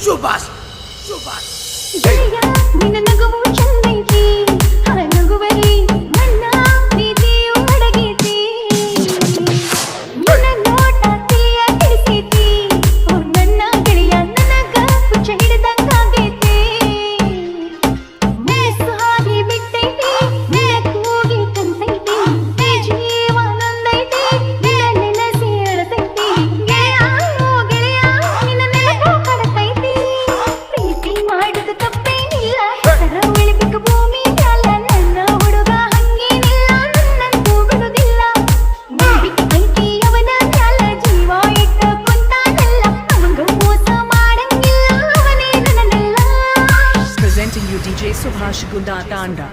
సుభాష్ సుభాష్ నిన్న నగవు చెన్నై डीजे सुभाष गुदा टांडा